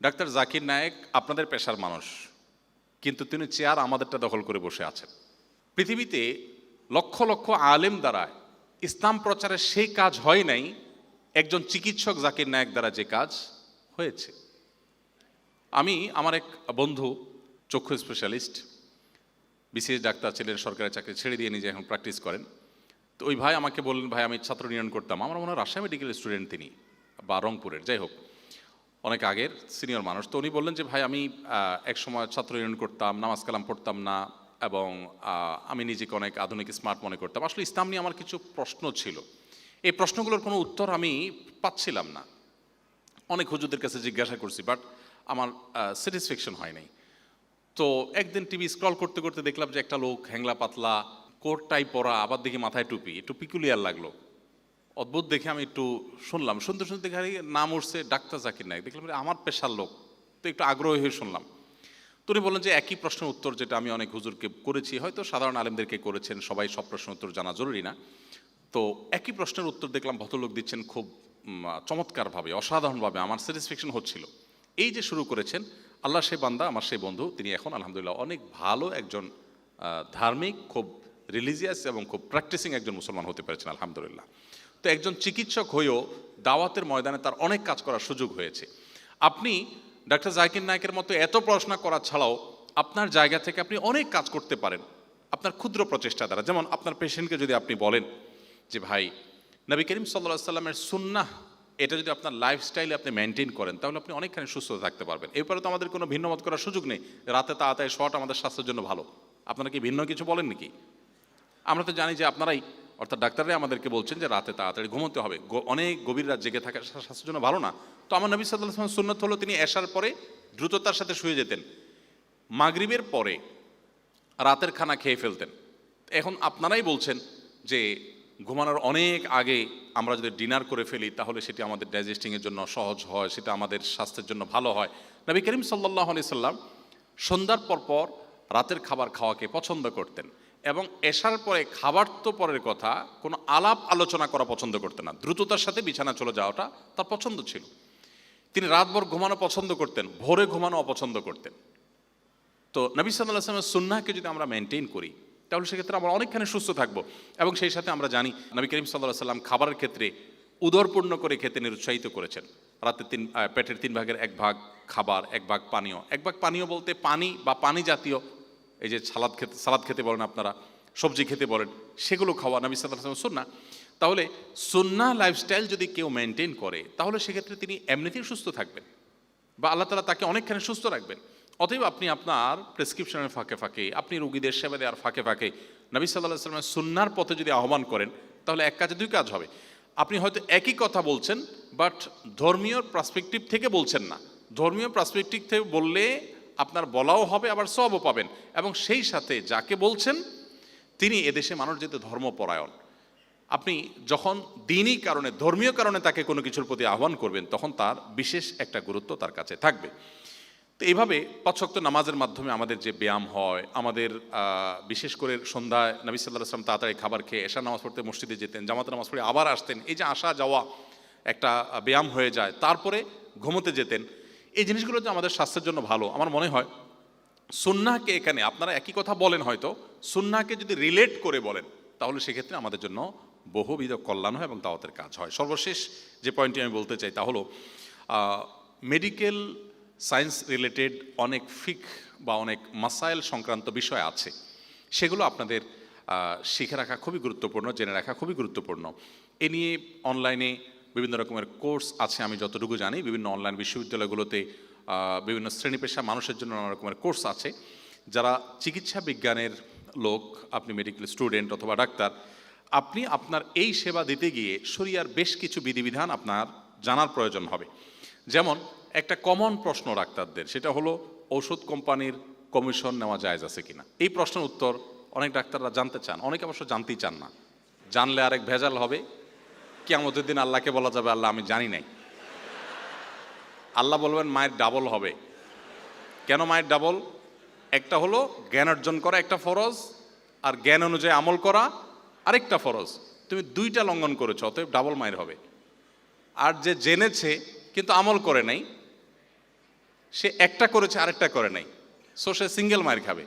Doctor Zakir Naik আপনাদের পেশার মানুষ, কিন্তু তিনি চেয়ার আমাদেরটা দখল করে বসে আছেন। পৃথিবীতে লক্ষ লক্ষ আলেম দ্বারা ইসলাম প্রচারের সেই কাজ হয় নাই, একজন চিকিৎসক জাকির নায়েক দ্বারা যে কাজ হয়েছে। আমি আমার এক বন্ধু, চক্ষু স্পেশালিস্ট বিশেষ ডাক্তার ছিলেন, সরকারি চাকরি ছেড়ে দিয়ে নিজে এখন প্র্যাকটিস করেন। তো ওই ভাই আমাকে বললেন, ভাই, আমি ছাত্র ইউনিয়ন করতাম। আমার মনে হয় রাজশাহী মেডিকেল স্টুডেন্ট তিনি, বা রংপুরের, যাই হোক। অনেক আগের সিনিয়র মানুষ। তো উনি বললেন যে, ভাই, আমি এক সময় ছাত্র ইউনিয়ন করতাম, নামাজ কালাম পড়তাম না এবং আমি নিজেকে অনেক আধুনিক, স্মার্ট মনে করতাম। আসলে ইসলাম নিয়ে আমার কিছু প্রশ্ন ছিল। এই প্রশ্নগুলোর কোনো উত্তর আমি পাচ্ছিলাম না। অনেক হুজুরদের কাছে জিজ্ঞাসা করছি, বাট আমার স্যাটিসফ্যাকশন হয় নাই। তো একদিন টিভি স্ক্রল করতে করতে দেখলাম যে, একটা লোক হ্যাংলা পাতলা কোট টাই পরা আবার দেখি মাথায় টুপি। একটু পিকুলিয়ার লাগল। অদ্ভুত দেখে আমি একটু শুনলাম। শুনতে শুনতে দেখে নাম উঠছে ডাক্তার জাকির নায়ক। দেখলাম আমার পেশার লোক। তো একটু আগ্রহী হয়ে শুনলাম। তো উনি বললেন যে একই প্রশ্নের উত্তর যেটা আমি অনেক হুজুরকে করেছি, হয়তো সাধারণ আলেমদেরকে করেছেন, সবাই সব প্রশ্নের উত্তর জানা জরুরি না। তো একই প্রশ্নের উত্তর দেখলাম, ভদ্রলোক দিচ্ছেন খুব চমৎকারভাবে, অসাধারণভাবে, আমার স্যাটিসফ্যাকশন হচ্ছিল। এই যে শুরু করেছেন, আল্লাহ সেই বান্দা, আমার সেই বন্ধু, তিনি এখন আলহামদুলিল্লাহ অনেক ভালো একজন ধার্মিক, খুব রিলিজিয়াস এবং খুব প্র্যাকটিসিং একজন মুসলমান হতে পেরেছেন, আলহামদুলিল্লাহ। তো একজন চিকিৎসক হয়েও দাওয়াতের ময়দানে তার অনেক কাজ করার সুযোগ হয়েছে। আপনি ডাক্তার জাকির নায়কের মতো এত পড়াশোনা করা ছাড়াও আপনার জায়গা থেকে আপনি অনেক কাজ করতে পারেন। আপনার ক্ষুদ্র প্রচেষ্টা দ্বারা। যেমন আপনার পেশেন্টকে যদি আপনি বলেন যে, ভাই, নবী করিম সাল্লা সাল্লামের সুন্নাহ, এটা যদি আপনার লাইফস্টাইলে আপনি মেনটেন করেন, তাহলে আপনি অনেকখানি সুস্থ থাকতে পারবেন। এরপরে তো আমাদের কোনো ভিন্ন মত করার সুযোগ নেই। রাতে তাড়াতাড়ি শোয়াটা আমাদের স্বাস্থ্যের জন্য ভালো। আপনারা কি ভিন্ন কিছু বলেন নাকি? আমরা তো জানি যে আপনারাই অর্থাৎ ডাক্তাররাই আমাদেরকে বলছেন যে রাতে তাড়াতাড়ি ঘুমোতে হবে। অনেক গভীর রাত জেগে থাকা স্বাস্থ্যের জন্য ভালো না। তো আমার নবী সাল্লাহ আসলামের সুন্নত হলো তিনি এসার পরে দ্রুততার সাথে শুয়ে যেতেন। মাগরিবের পরে রাতের খানা খেয়ে ফেলতেন। এখন আপনারাই বলছেন যে ঘুমানোর অনেক আগে আমরা যদি ডিনার করে ফেলি, তাহলে সেটি আমাদের ডাইজেস্টিংয়ের জন্য সহজ হয়, সেটা আমাদের স্বাস্থ্যের জন্য ভালো হয়। নবী করিম সাল্লাহ আলি সাল্লাম সন্ধ্যার পর পর রাতের খাবার খাওয়াকে পছন্দ করতেন। এবং এশার পরে খাবার তো পরের কথা, কোনো আলাপ আলোচনা করা পছন্দ করতেন না। দ্রুততার সাথে বিছানা চলে যাওয়াটা তার পছন্দ ছিল। তিনি রাতভর ঘুমানো পছন্দ করতেন, ভোরে ঘুমানো অপছন্দ করতেন। তো নবী সাল্লাহ আসলামের সুন্নাহকে যদি আমরা মেনটেন করি, তাহলে সেক্ষেত্রে আমরা অনেকখানি সুস্থ থাকব। এবং সেই সাথে আমরা জানি, নবী করিম সাল্লাহ সাল্লাম খাবারের ক্ষেত্রে উদরপূর্ণ করে খেতে নিরুৎসাহিত করেছেন। রাতে তিন পেটের তিন ভাগের এক ভাগ খাবার, এক ভাগ পানীয়। এক ভাগ পানীয় বলতে পানি বা পানি জাতীয় এই যে সালাদ খেতে সালাদ খেতে বলেন আপনারা, সবজি খেতে বলেন, সেগুলো খাওয়া নবী সাল্লাহ আসলাম সুন্না তাহলে সুন্না লাইফস্টাইল যদি কেউ মেনটেন করে, তাহলে সেক্ষেত্রে তিনি এমনিতেই সুস্থ থাকবেন বা আল্লাহ তালা তাকে অনেকখানি সুস্থ রাখবেন। অতএব আপনি আপনার প্রেসক্রিপশনের ফাঁকে ফাঁকে, আপনি রুগীদের সেবা দেওয়ার ফাঁকে ফাঁকে নবী সাল্লাহ সাল্লামের সুন্নার পথে যদি আহ্বান করেন, তাহলে এক কাজে, দুই কাজ হবে। আপনি হয়তো একই কথা বলছেন বাট ধর্মীয় পার্সপেক্টিভ থেকে বলছেন না। ধর্মীয় পার্সপেক্টিভ থেকে বললে আপনার বলাও হবে, আবার সবও পাবেন। এবং সেই সাথে যাকে বলছেন, তিনি এদেশে মানুষ যেতে ধর্মপরায়ণ, আপনি যখন দিনই কারণে, ধর্মীয় কারণে তাকে কোনো কিছুর প্রতি আহ্বান করবেন, তখন তার বিশেষ একটা গুরুত্ব তার কাছে থাকবে। তো এইভাবে পাঁচশক্ত নামাজের মাধ্যমে আমাদের যে ব্যায়াম হয়, আমাদের বিশেষ করে সন্ধ্যায় নবী সাল্লাহ আসলাম তাড়াতাড়ি খাবার খেয়ে এশা নামাজ পড়তে মসজিদে যেতেন, জামাত নামাজ পড়ে আবার আসতেন, এই যে আসা যাওয়া একটা ব্যায়াম হয়ে যায়, তারপরে ঘুমোতে যেতেন। এই জিনিসগুলো যে আমাদের স্বাস্থ্যের জন্য ভালো, আমার মনে হয় সুন্নাহকে এখানে আপনারা একই কথা বলেন হয়তো, সুন্নাহকে যদি রিলেট করে বলেন, তাহলে সেক্ষেত্রে আমাদের জন্য বহুবিধ কল্যাণ হয় এবং দাওয়াতের কাজ হয়। সর্বশেষ যে পয়েন্টটি আমি বলতে চাই তা হলো মেডিকেল সায়েন্স রিলেটেড অনেক ফিক বা অনেক মাসাইল সংক্রান্ত বিষয় আছে। সেগুলো আপনাদের শিখে রাখা খুবই গুরুত্বপূর্ণ, জেনে রাখা খুবই গুরুত্বপূর্ণ। এ নিয়ে অনলাইনে বিভিন্ন রকমের কোর্স আছে, আমি যতটুকু জানি। বিভিন্ন অনলাইন বিশ্ববিদ্যালয়গুলোতে বিভিন্ন শ্রেণি পেশা মানুষের জন্য নানা রকমের কোর্স আছে। যারা চিকিৎসা বিজ্ঞানের লোক, আপনি মেডিকেল স্টুডেন্ট অথবা ডাক্তার, আপনি আপনার এই সেবা দিতে গিয়ে শরিয়ার বেশ কিছু বিধিবিধান আপনার জানার প্রয়োজন হবে। যেমন, একটা কমন প্রশ্ন ডাক্তারদের, সেটা হলো, ঔষধ কোম্পানির কমিশন নেওয়া জায়েজ আছে কিনা? এই প্রশ্নের উত্তর অনেক ডাক্তাররা জানতে চান, অনেকে অবশ্য জানতেই চান না। জানলে আরেক ভেজাল হবে কেমতের দিন আল্লাহকে বলা যাবে, আল্লাহ, আমি জানি নাই। আল্লাহ বলবেন, মায়ের ডাবল হবে। কেন মায়ের ডাবল একটা হলো জ্ঞান অর্জন করা একটা ফরজ, আর জ্ঞান অনুযায়ী আমল করা আরেকটা ফরজ। তুমি দুইটা লঙ্ঘন করেছ, অতএব ডাবল মায়ের হবে। আর যে জেনেছে, কিন্তু আমল করে নাই, সে একটা করেছে, আরেকটা করে নাই সো সে সিঙ্গেল মায়ের খাবে।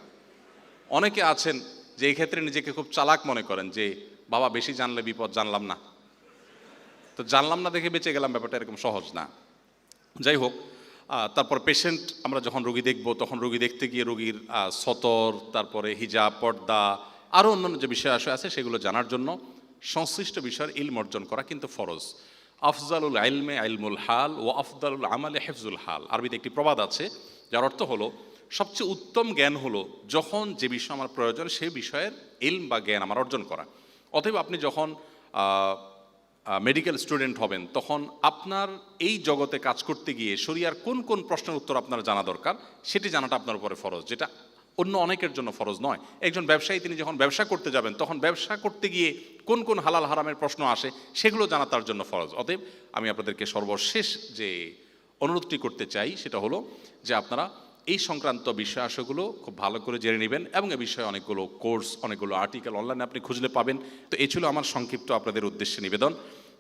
অনেকে আছেন যে এই ক্ষেত্রে নিজেকে খুব চালাক মনে করেন যে, বাবা, বেশি জানলে বিপদ, জানলাম না। তো জানলাম না দেখে বেঁচে গেলাম, ব্যাপারটা এরকম সহজ না। যাই হোক তারপর পেশেন্ট আমরা যখন রোগী দেখব, তখন রোগী দেখতে গিয়ে রোগীর সতর, তারপরে হিজাব, পর্দা আরও অন্যান্য যে বিষয় আসে, আছে সেগুলো জানার জন্য সংশ্লিষ্ট বিষয়ের ইলম অর্জন করা কিন্তু ফরজ। আফজালুল আইলমে আইলমুল হাল ও আফজালুল আমালে হেফজুল হাল। আরবিতে একটি প্রবাদ আছে, যার অর্থ হলো, সবচেয়ে উত্তম জ্ঞান হলো যখন যে বিষয় আমার প্রয়োজন সেই বিষয়ের ইলম বা জ্ঞান আমার অর্জন করা। অতএব আপনি যখন মেডিকেল স্টুডেন্ট হবেন, তখন আপনার এই জগতে কাজ করতে গিয়ে শরিয়ার কোন কোন প্রশ্নের উত্তর আপনার জানা দরকার, সেটি জানাটা আপনার উপরে ফরজ, যেটা অন্য অনেকের জন্য ফরজ নয়। একজন ব্যবসায়ী, তিনি যখন ব্যবসা করতে যাবেন, তখন ব্যবসা করতে গিয়ে কোন কোন হালাল হারামের প্রশ্ন আসে, সেগুলো জানা তার জন্য ফরজ। অতএব আমি আপনাদেরকে সর্বশেষ যে অনুরোধটি করতে চাই, সেটা হলো যে আপনারা এই সংক্রান্ত বিষয় আশয়গুলো খুব ভালো করে জেনে নেবেন এবং এ বিষয়ে অনেকগুলো কোর্স, অনেকগুলো আর্টিকেল অনলাইনে আপনি খুঁজলে পাবেন। তো এই ছিল আমার সংক্ষিপ্ত আপনাদের উদ্দেশ্যে নিবেদন,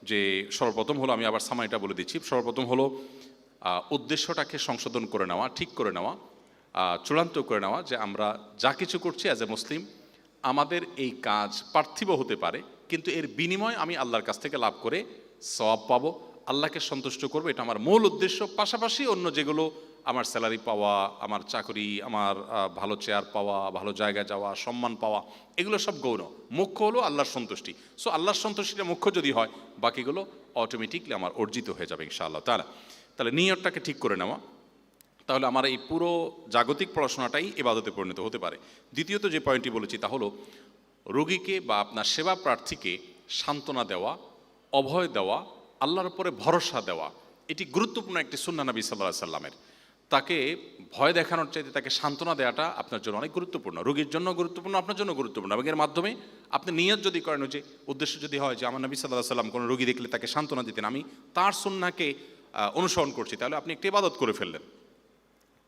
যে সর্বপ্রথম হলো আমি আবার সামাইটা বলে দিচ্ছি। সর্বপ্রথম হলো উদ্দেশ্যটাকে সংশোধন করে নেওয়া, ঠিক করে নেওয়া চূড়ান্ত করে নেওয়া যে আমরা যা কিছু করছি অ্যাজ এ মুসলিম আমাদের এই কাজ পার্থিব হতে পারে, কিন্তু এর বিনিময় আমি আল্লাহর কাছ থেকে লাভ করে সব পাবো, আল্লাহকে সন্তুষ্ট করব, এটা আমার মূল উদ্দেশ্য। পাশাপাশি অন্য যেগুলো আমার স্যালারি পাওয়া, আমার চাকরি, আমার ভালো চেয়ার পাওয়া, ভালো জায়গায় যাওয়া, সম্মান পাওয়া, এগুলো সব গৌণ। মুখ্য হলো আল্লাহর সন্তুষ্টি। সো আল্লাহর সন্তুষ্টিটা মুখ্য যদি হয়, বাকিগুলো অটোমেটিকলি আমার অর্জিত হয়ে যাবে ইনশাআল্লাহ তাহলে তাহলে নিয়তটাকে ঠিক করে নেওয়া। তাহলে আমার এই পুরো জাগতিক পড়াশোনাটাই এবাদতে পরিণত হতে পারে। দ্বিতীয়ত যে পয়েন্টটি বলেছি তা হলো, রোগীকে বা আপনার সেবা প্রার্থীকে সান্ত্বনা দেওয়া, অভয় দেওয়া, আল্লাহর উপরে ভরসা দেওয়া। এটি গুরুত্বপূর্ণ একটি সুন্না নবী সাল্লাহ সাল্লামের। তাকে ভয় দেখানোর চাইতে তাকে সান্ত্বনা দেওয়াটা আপনার জন্য অনেক গুরুত্বপূর্ণ। রোগীর জন্য গুরুত্বপূর্ণ, আপনার জন্য গুরুত্বপূর্ণ। এবং এর মাধ্যমে আপনি নিয়ত যদি করেন যে উদ্দেশ্য যদি হয় যে আমার নবী সাল্লাহ সাল্লাম কোনো রোগী দেখলে তাকে সান্ত্বনা দিতেন, আমি তার সুন্নাকে অনুসরণ করছি, তাহলে আপনি একটি ইবাদত করে ফেললেন।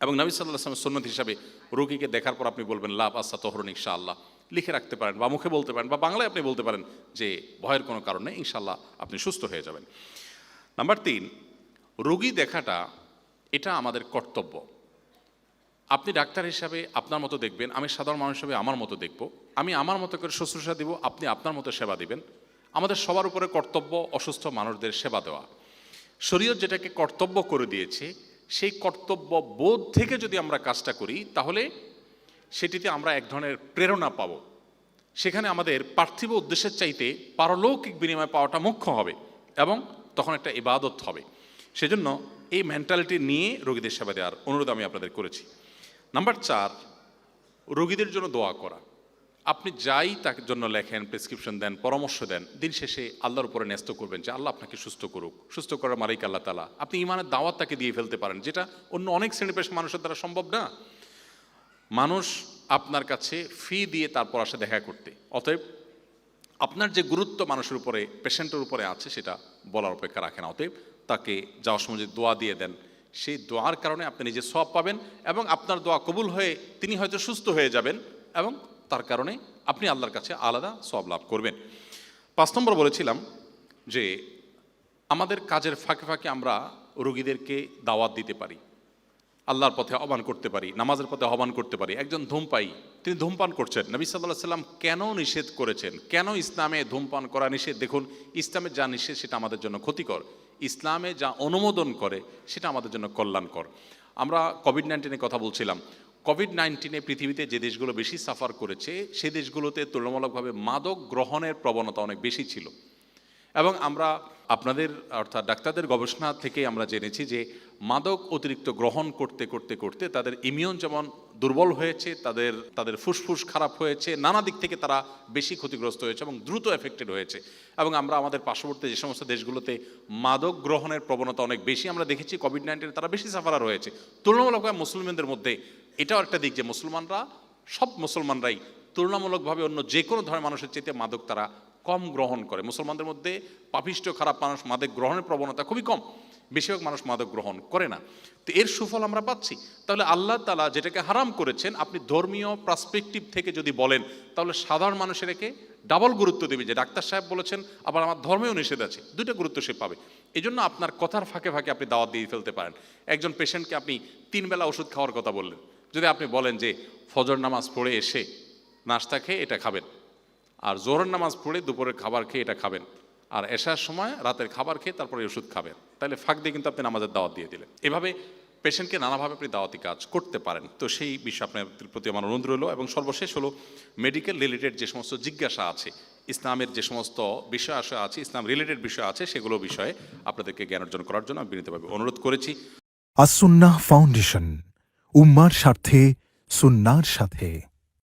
এবং নবী সাল্লাহ আসলামের সুন্নত হিসাবে রোগীকে দেখার পর আপনি বলবেন, লাভ আস্তা তহরুন ইনশাআল্লাহ। লিখে রাখতে পারেন বা মুখে বলতে পারেন বা বাংলায় আপনি বলতে পারেন যে ভয়ের কোনো কারণে ইনশাআল্লাহ আপনি সুস্থ হয়ে যাবেন। নাম্বার তিন, রোগী দেখাটা এটা আমাদের কর্তব্য। আপনি ডাক্তার হিসাবে আপনার মতো দেখবেন, আমি সাধারণ মানুষ হিসাবে আমার মতো দেখব। আমি আমার মতো করে শুশ্রূষা দিব, আপনি আপনার মতো সেবা দিবেন। আমাদের সবার উপরে কর্তব্য অসুস্থ মানুষদের সেবা দেওয়া। শরীয়ত যেটাকে কর্তব্য করে দিয়েছে, সেই কর্তব্য বোধ থেকে যদি আমরা কাজটা করি, তাহলে সেটিতে আমরা এক ধরনের প্রেরণা পাব। সেখানে আমাদের পার্থিব উদ্দেশ্যের চাইতে পারলৌকিক বিনিময় পাওয়াটা মুখ্য হবে এবং তখন একটা ইবাদত হবে। সেজন্য এই মেন্টালিটি নিয়ে রোগীদের সেবা দেওয়ার অনুরোধ আমি আপনাদের করেছি। নাম্বার চার, রোগীদের জন্য দোয়া করা। আপনি যাই তার জন্য লেখেন প্রেসক্রিপশন দেন, পরামর্শ দেন, দিন শেষে আল্লাহর উপরে ন্যস্ত করবেন যে আল্লাহ আপনাকে সুস্থ করুক। সুস্থ করার মালিক আল্লাহ তালা আপনি ইমানের দাওয়াত তাকে দিয়ে ফেলতে পারেন, যেটা অন্য অনেক শ্রেণি পেশা মানুষের দ্বারা সম্ভব না। মানুষ আপনার কাছে ফি দিয়ে তারপর আসে দেখা করতে। অতএব আপনার যে গুরুত্ব মানুষের উপরে পেশেন্টের উপরে আছে, সেটা বলার অপেক্ষা রাখেন। অতএব তাকে যাওয়ার সময় যে দোয়া দিয়ে দেন, সেই দোয়ার কারণে আপনি নিজে সব পাবেন এবং আপনার দোয়া কবুল হয়ে তিনি হয়তো সুস্থ হয়ে যাবেন এবং তার কারণে আপনি আল্লাহর কাছে আলাদা সব লাভ করবেন। পাঁচ নম্বর বলেছিলাম যে আমাদের কাজের ফাঁকে ফাঁকে আমরা রোগীদেরকে দাওয়াত দিতে পারি। আল্লাহর পথে আহ্বান করতে পারি, নামাজের পথে আহ্বান করতে পারি। একজন ধূমপাই তিনি ধূমপান করছেন। নবী সাল্লাহ সাল্লাম কেন নিষেধ করেছেন? কেন ইসলামে ধূমপান করা নিষেধ? দেখুন, ইসলামে যা নিষেধ, সেটা আমাদের জন্য ক্ষতিকর। ইসলামে যা অনুমোদন করে, সেটা আমাদের জন্য কল্যাণকর। আমরা কোভিড নাইন্টিনের কথা বলছিলাম। কোভিড নাইন্টিনে পৃথিবীতে যে দেশগুলো বেশি সাফার করেছে, সে দেশগুলোতে তুলনামূলকভাবে মাদক গ্রহণের প্রবণতা অনেক বেশি ছিল। এবং আমরা আপনাদের, অর্থাৎ ডাক্তারদের গবেষণা থেকে আমরা জেনেছি যে মাদক অতিরিক্ত গ্রহণ করতে করতে করতে তাদের ইমিউন যেমন দুর্বল হয়েছে, তাদের তাদের ফুসফুস খারাপ হয়েছে, নানা দিক থেকে তারা বেশি ক্ষতিগ্রস্ত হয়েছে এবং দ্রুত এফেক্টেড হয়েছে। এবং আমরা আমাদের পার্শ্ববর্তী যে সমস্ত দেশগুলোতে মাদক গ্রহণের প্রবণতা অনেক বেশি আমরা দেখেছি কোভিড নাইন্টিনে তারা বেশি সাফারার হয়েছে। তুলনামূলকভাবে মুসলিমদের মধ্যে এটাও একটা দিক যে মুসলমানরা, সব মুসলমানরাই তুলনামূলকভাবে অন্য যে কোনো ধরনের মানুষের চাইতে মাদক তারা কম গ্রহণ করে। মুসলমানদের মধ্যে পাপিষ্ট, খারাপ মানুষ মাদক গ্রহণের প্রবণতা খুবই কম। বেশিরভাগ মানুষ মাদক গ্রহণ করে না। তো এর সুফল আমরা পাচ্ছি। তাহলে আল্লাহ তালা যেটাকে হারাম করেছেন, আপনি ধর্মীয় পার্সপেক্টিভ থেকে যদি বলেন, তাহলে সাধারণ মানুষের একে ডাবল গুরুত্ব দেবে। যে ডাক্তার সাহেব বলেছেন, আবার আমার ধর্মেও নিষেধ আছে। দুইটা গুরুত্ব সে পাবে। এই জন্য আপনার কথার ফাঁকে ফাঁকে আপনি দাওয়াত দিয়ে ফেলতে পারেন। একজন পেশেন্টকে আপনি তিন বেলা ওষুধ খাওয়ার কথা বললেন। যদি আপনি বলেন যে, ফজর নামাজ পড়ে এসে নাস্তা খেয়ে এটা খাবেন। আর জোহরের নামাজ পড়ে দুপুরের খাবার খেয়ে এটা খাবেন। আর এসার সময় রাতের খাবার খেয়ে তারপরে ওষুধ খাবেন। তাহলে ফাঁক দিয়ে কিন্তু আপনি নামাজের দাওয়াত দিয়ে দিলেন। এভাবে পেশেন্টকে নানাভাবে আপনি দাওয়াতি কাজ করতে পারেন। তো সেই বিষয়ে আপনার প্রতি আমার অনুরোধ রইল এবং সর্বশেষ হলো মেডিকেল রিলেটেড যে সমস্ত জিজ্ঞাসা আছে, ইসলামের যে সমস্ত বিষয় আশা আছে, ইসলাম রিলেটেড বিষয় আছে, সেগুলো বিষয়ে আপনাদেরকে জ্ঞান অর্জন করার জন্য আমি বিনীতভাবে অনুরোধ করেছি। আসুন্নাহ ফাউন্ডেশন, উম্মার স্বার্থে, সুন্নার সাথে।